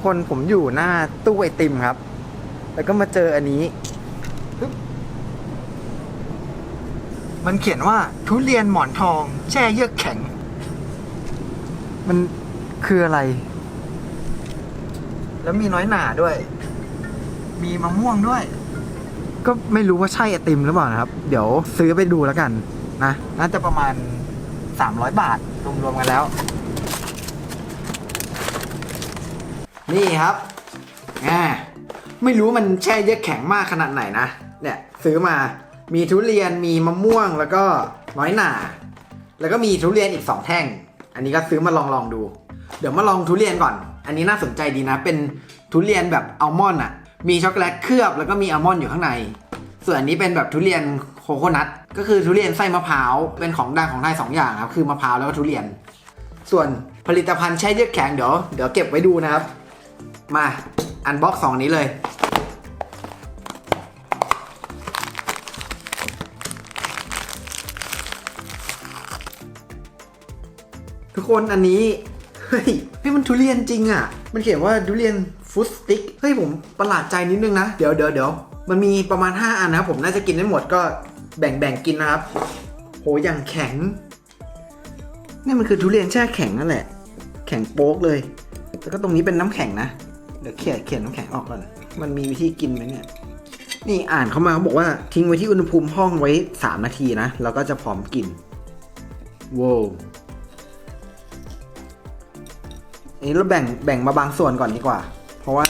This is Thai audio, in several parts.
กคนผมอยู่หน้าตู้ไอติมครับ แล้วก็มาเจออันนี้ มันเขียนว่าทุเรียนหมอนทอง แช่เยือกแข็ง มันคืออะไร แล้วมีน้อยหนาด้วย มีมะม่วงด้วย ก็ไม่รู้ว่าใช่ไอติมหรือเปล่านะครับ เดี๋ยวซื้อไปดูแล้วกัน นะ น่าจะประมาณ 300 บาทรวมๆกันแล้ว นี่ครับอ่าไม่รู้มันแช่เยือกแข็งมากขนาดไหนนะ เนี่ยซื้อมา มีทุเรียน มีมะม่วง แล้วก็น้อยหน่า แล้วก็มีทุเรียนอีก 2 แท่ง อันนี้ก็ซื้อมาลองลองดู เดี๋ยวมาลองทุเรียนก่อน อันนี้น่าสนใจดีนะ เป็นทุเรียนแบบอัลมอนด์อะ มีช็อกโกแลตเคลือบ แล้วก็มีอัลมอนด์อยู่ข้างใน ส่วนอันนี้เป็นแบบทุเรียนโคโคนัท ก็คือทุเรียนไส้มะพร้าว เป็นของดังของไทยสองอย่างครับ คือมะพร้าวแล้วก็ทุเรียน ส่วนผลิตภัณฑ์แช่เยือกแข็งเดี๋ยวเดี๋ยวเก็บไว้ดูนะครับ มาอันบ็อกสองนี้เลย ทุกคนอันนี้ เฮ้ยเฮ้ยมันทุเรียนจริงอะ มันเขียนว่าทุเรียนฟุตสติ๊กเฮ้ยผมประหลาดใจนิดนึงนะ เดี๋ยวเดี๋ยวเดี๋ยวมันมีประมาณ 5 อันนะครับผมน่าจะกินได้หมดก็แบ่งแบ่งกินนะครับ โหอย่างแข็ง นี่มันคือทุเรียนแช่แข็งนั่นแหละ แข็งโป๊กเลย แล้วก็ตรงนี้เป็นน้ำแข็งนะ เดี๋ยวเขี่ยเขี่ยน้ำแข็งออกก่อน มันมีวิธีกินไหมเนี่ย นี่อ่านเข้ามาเขาบอกว่าทิ้งไว้ที่อุณหภูมิห้องไว้ 3 นาทีนะ แล้วก็จะพร้อมกินว้าวอันนี้เราแบ่งแบ่งมาบางส่วนก่อนดีกว่า เพราะว่า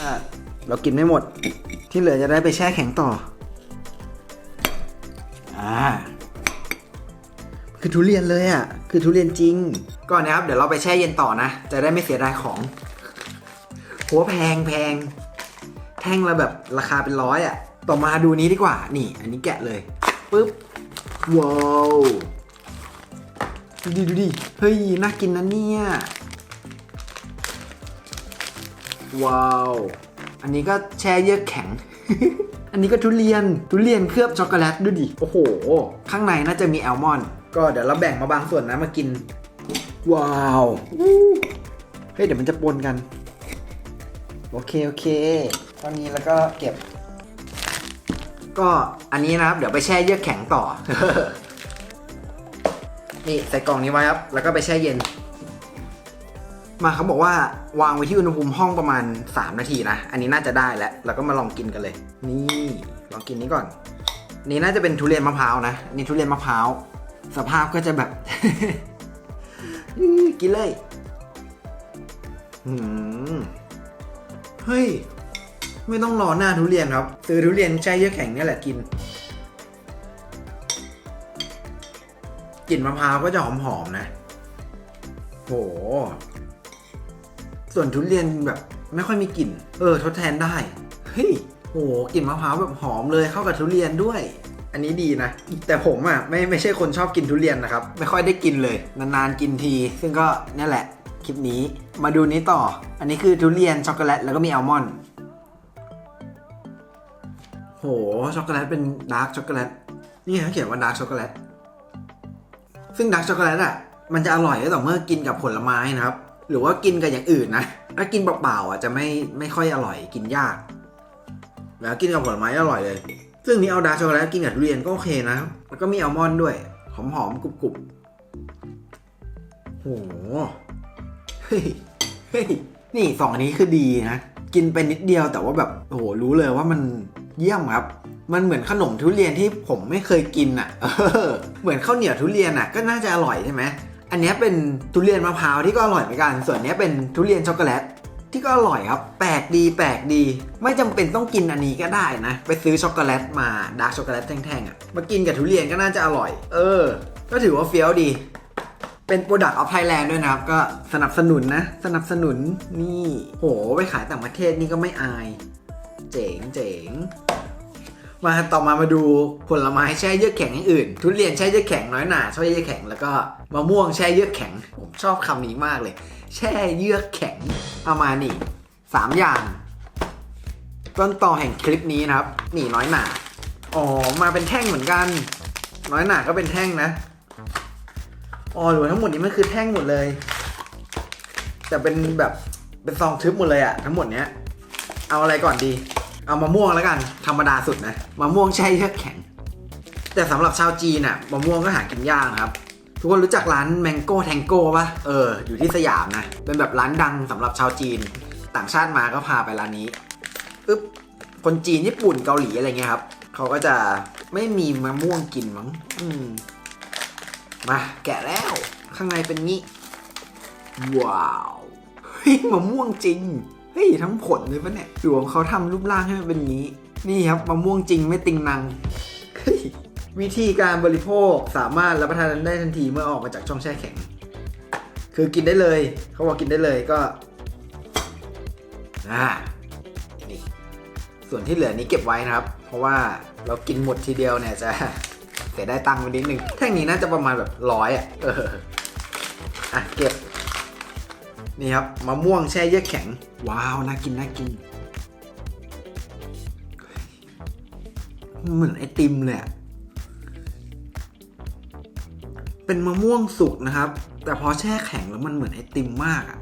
เรากินไม่หมด ที่เหลือจะได้ไปแช่แข็งต่อ อ่า คือทุเรียนเลยอะ คือทุเรียนจริง ก่อนนะครับ เดี๋ยวเราไปแช่เย็นต่อนะ จะได้ไม่เสียดายของ หัวแพงแพง แท่งละแบบราคาเป็นร้อยอะต่อมาดูนี้ดีกว่า นี่ อันนี้แกะเลยปึ๊บ ว้าวดูดิดูดิ เฮ้ย น่ากินนะเนี่ย ว้าว อันนี้ก็แช่เยือกแข็ง อันนี้ก็ทุเรียน ทุเรียนเคลือบช็อกโกแลตดูดิ โอ้โห ข้างในน่าจะมีแอลมอนด์ ก็เดี๋ยวเราแบ่งมาบางส่วนนะมากิน ว้าว เฮ้ย เดี๋ยวมันจะปนกัน โอเคโอเคตอนนี้แล้วก็เก็บ ก็อันนี้นะครับ เดี๋ยวไปแช่เยือกแข็งต่อ นี่ใส่กล่องนี้ไว้ครับ แล้วก็ไปแช่เย็น มาเขาบอกว่าวางไว้ที่อุณหภูมิห้องประมาณ 3 นาทีนะ อันนี้น่าจะได้แล้วเราก็มาลองกินกันเลย นี่ลองกินนี้ก่อน นี่น่าจะเป็นทุเรียนมะพร้าวนะนี่ทุเรียนมะพร้าวสภาพก็จะแบบ กินเลย อืม ฮ้ย ไม่ต้องรอหน้าทุเรียนครับ ซื้อทุเรียนแช่เยือกแข็งนี่แหละกินกลิ่นมะพร้าวก็จะหอมๆนะ โห ส่วนทุเรียนแบบไม่ค่อยมีกลิ่น เออ ทดแทนได้ เฮ้ย โห กลิ่นมะพร้าวแบบหอมเลยเข้ากับทุเรียนด้วย อันนี้ดีนะ แต่ผมอะไม่ไม่ใช่คนชอบกินทุเรียนนะครับ ไม่ค่อยได้กินเลย นานๆกินที ซึ่งก็นี่แหละ คลิปนี้ มาดูนี้ต่อ อันนี้คือทุเรียนช็อกโกแลตแล้วก็มีอัลมอนด์โห ช็อกโกแลตเป็นดาร์กช็อกโกแลต นี่เขาเขียนว่าดาร์กช็อกโกแลต ซึ่งดาร์กช็อกโกแลตอะ มันจะอร่อยก็ต่อเมื่อกินกับผลไม้นะครับ หรือว่ากินกับอย่างอื่นนะ ถ้ากินเปล่าๆอะจะไม่ไม่ค่อยอร่อย กินยาก แล้วกินกับผลไม้อร่อยเลย ซึ่งนี้เอาดาร์กช็อกโกแลตกินกับทุเรียนก็โอเคนะ แล้วก็มีอัลมอนด์ด้วย หอมๆกรุบๆโห ฮ้ยเฮ้ยนี่สองอันนี้คือดีนะ กินไปนิดเดียวแต่ว่าแบบโอ้โหรู้เลยว่ามันเยี่ยมครับ มันเหมือนขนมทุเรียนที่ผมไม่เคยกินอะเหมือนข้าวเหนียวทุเรียนอะก็น่าจะอร่อยใช่ไหมอันนี้เป็นทุเรียนมะพร้าวที่ก็อร่อยเหมือนกัน ส่วนนี้เป็นทุเรียนช็อกโกแลตที่ก็อร่อยครับ แปลกดีแปลกดี ไม่จำเป็นต้องกินอันนี้ก็ได้นะ ไปซื้อช็อกโกแลตมาดาร์กช็อกโกแลตแท่งๆอะมากินกับทุเรียนก็น่าจะอร่อย เออ ก็ถือว่าเฟี้ยวดี เป็นโปรดักต์ออฟไทยแลนด์ด้วยนะครับ ก็สนับสนุนนะ สนับสนุนนี่โหไปขายต่างประเทศนี่ก็ไม่อาย เจ๋งเจ๋งมาต่อมามาดูผลไม้แช่เยือกแข็งอย่างอื่น ทุเรียนแช่เยือกแข็งน้อยหนาแช่เยือกแข็งแล้วก็มะม่วงแช่เยือกแข็ง ผมชอบคำนี้มากเลย แช่เยือกแข็งเอามานี่สามอย่าง ต้นต่อแห่งคลิปนี้นะครับ นี่น้อยหนาอ๋อมาเป็นแท่งเหมือนกัน น้อยหนาก็เป็นแท่งนะ อ๋อหรือทั้งหมดนี้มันคือแท่งหมดเลย แต่เป็นแบบเป็นซองทึบหมดเลยอะทั้งหมดเนี้ย เอาอะไรก่อนดี เอามะม่วงแล้วกัน ธรรมดาสุดนะมะม่วงแช่เยือกแข็ง แต่สำหรับชาวจีนอะมะม่วงก็หากินยากครับทุกคนรู้จักร้านแมงโก้แทงโก้ปะเออ อยู่ที่สยามนะ เป็นแบบร้านดังสำหรับชาวจีน ต่างชาติมาก็พาไปร้านนี้ปึ๊บ คนจีนญี่ปุ่นเกาหลีอะไรเงี้ยครับ เขาก็จะไม่มีมะม่วงกินมั้ง อืม มาแกะแล้ว ข้างในเป็นงี้ ว้าวเฮ้ยมะม่วงจริงเฮ้ยทั้งผลเลยปะเนี่ยหรือว่าเขาทำรูปร่างให้มันเป็นงี้ นี่ครับมะม่วงจริงไม่ติงนังเฮ้ยวิธีการบริโภคสามารถรับประทานได้ทันทีเมื่อออกมาจากช่องแช่แข็ง คือกินได้เลย เขาบอกกินได้เลยก็อ่านี่ส่วนที่เหลือนี้เก็บไว้นะครับ เพราะว่าเรากินหมดทีเดียวเนี่ยจะ เสียได้ตังค์ไปนิดนึง แท่งนี้น่าจะประมาณแบบร้อยอะเอออะเก็บ นี่ครับมะม่วงแช่เยือกแข็ง ว้าวน่ากินน่ากิน เหมือนไอติมเลยอะเป็นมะม่วงสุกนะครับ แต่พอแช่แข็งแล้วมันเหมือนไอติมมากอะ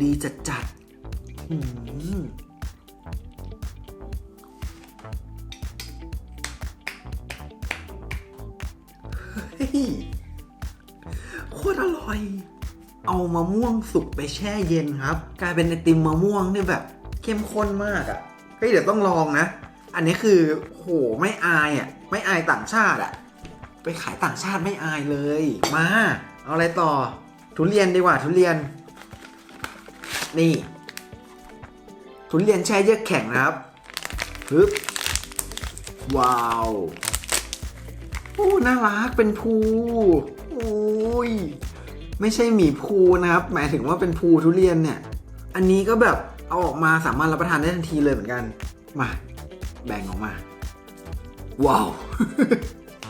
ดีจัดจัดๆหืม โคตรอร่อย เอามะม่วงสุกไปแช่เย็นครับ กลายเป็นไอติมมะม่วงที่แบบ เข้มข้นมากอะ่ะเฮ้ยเดี๋ยวต้องลองนะ อันนี้คือโหไม่อายอะ่ะ ไม่อายต่างชาติอะ่ะ ไปขายต่างชาติไม่อายเลย มา เอาอะไรต่อ ทุเรียนดีกว่าทุเรียน นี่ ทุเรียนแช่เยือกแข็งนะครับฮึบว้าว โอ้น่ารักเป็นภูโอ้ยไม่ใช่หมีภูนะครับ หมายถึงว่าเป็นภูทุเรียนเนี่ย อันนี้ก็แบบเอาออกมาสามารถรับประทานได้ทันทีเลยเหมือนกัน มา แบ่งออกมา ว้าว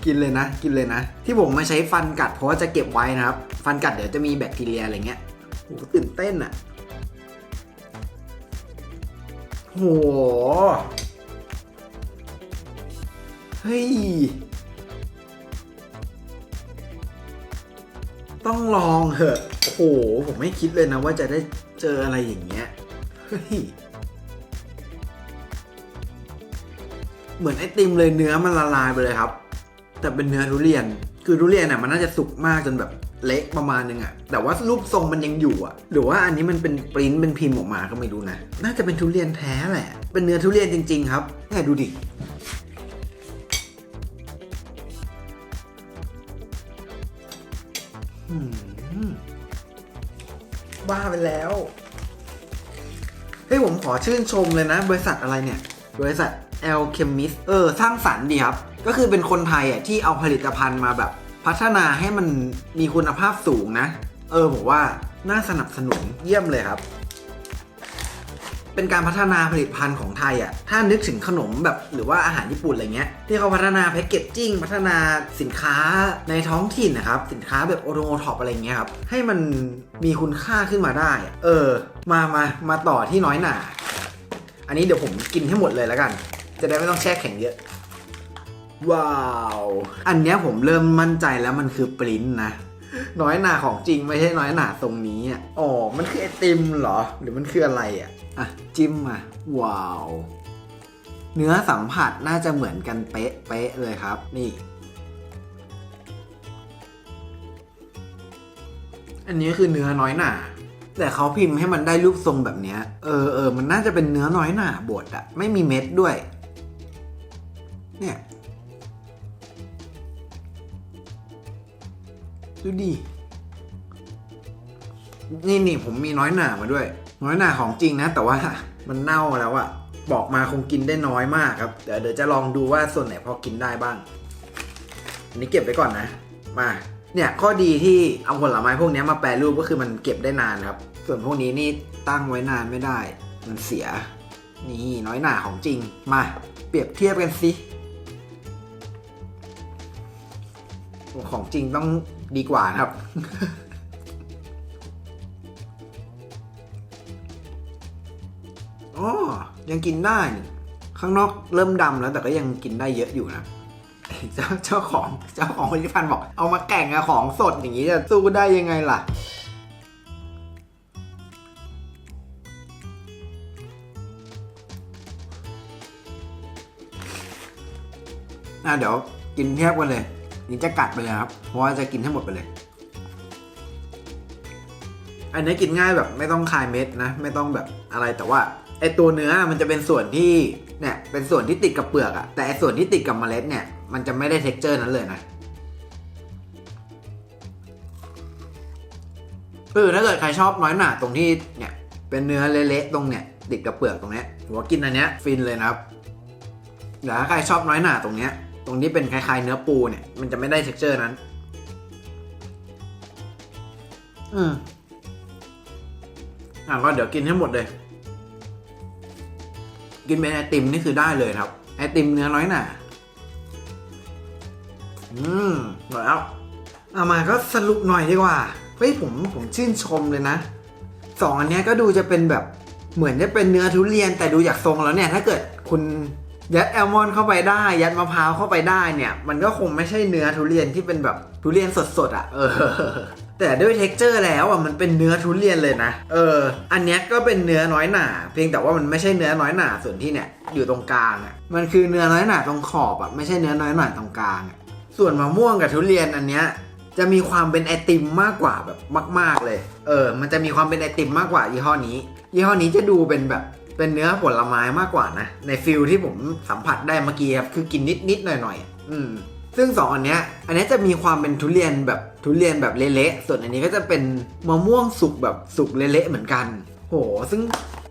กินเลยนะ กินเลยนะ ที่ผมมาใช้ฟันกัดเพราะว่าจะเก็บไว้นะครับ ฟันกัดเดี๋ยวจะมีแบคทีเรียอะไรเงี้ยโหตื่นเต้นอะโหเฮ้ย ต้องลองเหอะ โอ้โห ผมไม่คิดเลยนะว่าจะได้เจออะไรอย่างเงี้ย เฮ้ย เหมือนไอติมเลยเนื้อมันละลายไปเลยครับ แต่เป็นเนื้อทุเรียน คือทุเรียนอะมันน่าจะสุกมากจนแบบเละประมาณนึงอะแต่ว่ารูปทรงมันยังอยู่อะหรือว่าอันนี้มันเป็นปริ้นเป็นพิมพ์ออกมาก็ไม่รู้นะ น่าจะเป็นทุเรียนแท้แหละ เป็นเนื้อทุเรียนจริง ๆ ครับเนี่ยดูดิ บ้าไปแล้วเฮ้ยผมขอชื่นชมเลยนะ บริษัทอะไรเนี่ย บริษัท Alchemist เออ สร้างสรรค์ดีครับ ก็คือเป็นคนไทยอะที่เอาผลิตภัณฑ์มาแบบ พัฒนาให้มันมีคุณภาพสูงนะ เออผมว่าน่าสนับสนุนเยี่ยมเลยครับ เป็นการพัฒนาผลิตภัณฑ์ของไทยอะ ถ้านึกถึงขนมแบบหรือว่าอาหารญี่ปุ่นอะไรเงี้ย ที่เขาพัฒนาแพคเกจจิ้ง พัฒนาสินค้าในท้องถิ่นนะครับ สินค้าแบบโอโอท็อปอะไรเงี้ยครับ ให้มันมีคุณค่าขึ้นมาได้ เออ มามามาต่อที่น้อยหนา อันนี้เดี๋ยวผมกินให้หมดเลยแล้วกัน จะได้ไม่ต้องแช่แข็งเยอะ ว้าว อันเนี้ยผมเริ่มมั่นใจแล้วมันคือปริ้นนะน้อยหนาของจริงไม่ใช่น้อยหนาตรงนี้อะ อ๋อ มันคือไอติมเหรอ หรือมันคืออะไรอะ อะจิ้มมาว้าว เนื้อสัมผัสน่าจะเหมือนกันเป๊ะเป๊ะเลยครับ นี่ อันนี้คือเนื้อน้อยหนาแต่เขาพิมพ์ให้มันได้รูปทรงแบบนี้เออเออมันน่าจะเป็นเนื้อน้อยหนาบดอะไม่มีเม็ดด้วย เนี่ยดูดินี่นี่ผมมีน้อยหนามาด้วย น้อยหนาของจริงนะ แต่ว่ามันเน่าแล้วอะบอกมาคงกินได้น้อยมากครับ เดี๋ยวเดี๋ยวจะลองดูว่าส่วนไหนพอกินได้บ้าง อันนี้เก็บไว้ก่อนนะ มา เนี่ยข้อดีที่เอาผลไม้พวกนี้มาแปรรูปก็คือมันเก็บได้นานครับ ส่วนพวกนี้นี่ตั้งไว้นานไม่ได้ มันเสีย นี่น้อยหนาของจริง มา เปรียบเทียบกันสิ ของจริงต้องดีกว่านะครับ อ๋อยังกินได้ข้างนอกเริ่มดำแล้วแต่ก็ยังกินได้เยอะอยู่นะเจ้าเจ้าของเจ้าของผลิตภัณฑ์บอก เอามาแก่งอะของสดอย่างนี้จะสู้ได้ยังไงล่ะน่ะเดี๋ยวกินเทียบกันเลย นี่จะกัดไปเลยครับ เพราะว่าจะกินให้หมดไปเลย อันนี้กินง่ายแบบไม่ต้องคายเม็ดนะ ไม่ต้องแบบอะไรแต่ว่า ไอตัวเนื้อมันจะเป็นส่วนที่เนี่ยเป็นส่วนที่ติดกับเปลือกอะแต่ไอส่วนที่ติดกับเมล็ดเนี่ยมันจะไม่ได้เท็กเจอร์นั้นเลยนะคือถ้าเกิดใครชอบน้อยหนาตรงที่เนี่ยเป็นเนื้อเละๆตรงเนี่ยติดกับเปลือกตรงเนี้ยหัวากินอันเนี้ยฟินเลยนะครับแต่ถ้าใครชอบน้อยหนาตรงเนี้ยตรงที่เป็นคล้ายๆเนื้อปูเนี่ยมันจะไม่ได้เท็กเจอร์นั้น อืมอะก็เดี๋ยวกินให้หมดเลย กินเป็นไอติมนี่คือได้เลยครับ ไอติมเนื้อน้อยหนาอืมหมดแล้วเอามาก็สรุปหน่อยดีกว่าเฮ้ยผมผมชื่นชมเลยนะสองอันนี้ก็ดูจะเป็นแบบเหมือนจะเป็นเนื้อทุเรียนแต่ดูจากทรงแล้วเนี่ยถ้าเกิดคุณยัดแอลมอนด์เข้าไปได้ ยัดมะพร้าวเข้าไปได้เนี่ย มันก็คงไม่ใช่เนื้อทุเรียนที่เป็นแบบทุเรียนสดๆอะ เออ แต่ด้วยเท็กเจอร์แล้วอะมันเป็นเนื้อทุเรียนเลยนะ เออ อันเนี้ยก็เป็นเนื้อน้อยหนา เพียงแต่ว่ามันไม่ใช่เนื้อน้อยหนาส่วนที่เนี่ยอยู่ตรงกลางอะ มันคือเนื้อน้อยหนาตรงขอบอะไม่ใช่เนื้อน้อยหนาตรงกลางอะส่วนมะม่วงกับทุเรียนอันเนี้ยจะมีความเป็นไอติมมากกว่าแบบมาก ๆเลย เออ มันจะมีความเป็นไอติมมากกว่ายี่ห้อนี้ ยี่ห้อนี้จะดูเป็นแบบเป็นเนื้อผลไม้มากกว่านะ ในฟิลที่ผมสัมผัสได้เมื่อกี้ครับคือกินนิดนิดๆหน่อยหน่อยๆอืม ซึ่งสองอันเนี้ยอันนี้จะมีความเป็นทุเรียนแบบทุเรียนแบบเละๆส่วนอันนี้ก็จะเป็นมะม่วงสุกแบบสุกเละๆเหมือนกัน โห ซึ่ง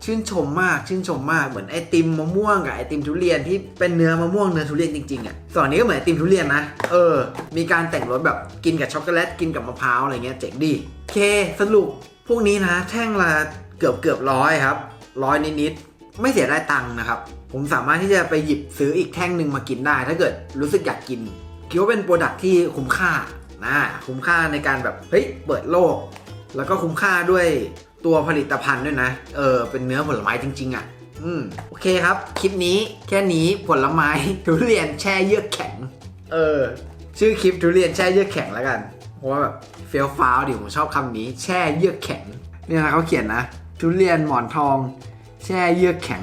ชื่นชมมากชื่นชมมากเหมือนไอติมมะม่วงกับไอติมทุเรียนที่เป็นเนื้อมะม่วงเนื้อทุเรียนจริงๆอะสอันนี้ก็เหมือนไอติมทุเรียนนะ เออ มีการแต่งรสแบบกินกับช็อกโกแลตกินกับมะพร้าวอะไรเงี้ยเจ๋งดีเคสรุปพวกนี้นะ แท่งละเกือบเกือบร้อยครับร้อยนิดๆไม่เสียดายตังค์นะครับ ผมสามารถที่จะไปหยิบซื้ออีกแท่งหนึ่งมากินได้ ถ้าเกิดรู้สึกอยากกิน คิดว่าเป็นโปรดักที่คุ้มค่านะคุ้มค่าในการแบบเฮ้ยเปิดโลก แล้วก็คุ้มค่าด้วยตัวผลิตภัณฑ์ด้วยนะเออเป็นเนื้อผลไม้จริง ๆอะอืมโอเคครับ คลิปนี้แค่นี้ผลไม้ทุเรียนแช่เยือกแข็ง เออ ชื่อคลิปทุเรียนแช่เยือกแข็งแล้วกัน เพราะว่าแบบเฟี้ยวฟ้าวดิผมชอบคำนี้ แช่เยือกแข็ง เนี่ยนะเขาเขียนนะทุเรียนหมอนทอง แช่เยือกแข็ง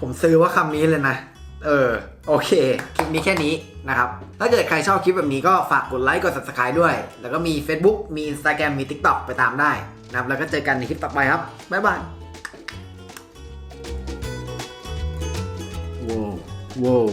ผมซื้อว่าคำนี้เลยนะ เออ โอเค คลิปนี้แค่นี้นะครับ ถ้าเกิดใครชอบคลิปแบบนี้ก็ฝากกดไลค์ กด subscribe ด้วย แล้วก็มี Facebook มี Instagram มี TikTok ไปตามได้นะครับ แล้วก็เจอกันในคลิปต่อไปครับ บ๊ายบายว้าวว้าว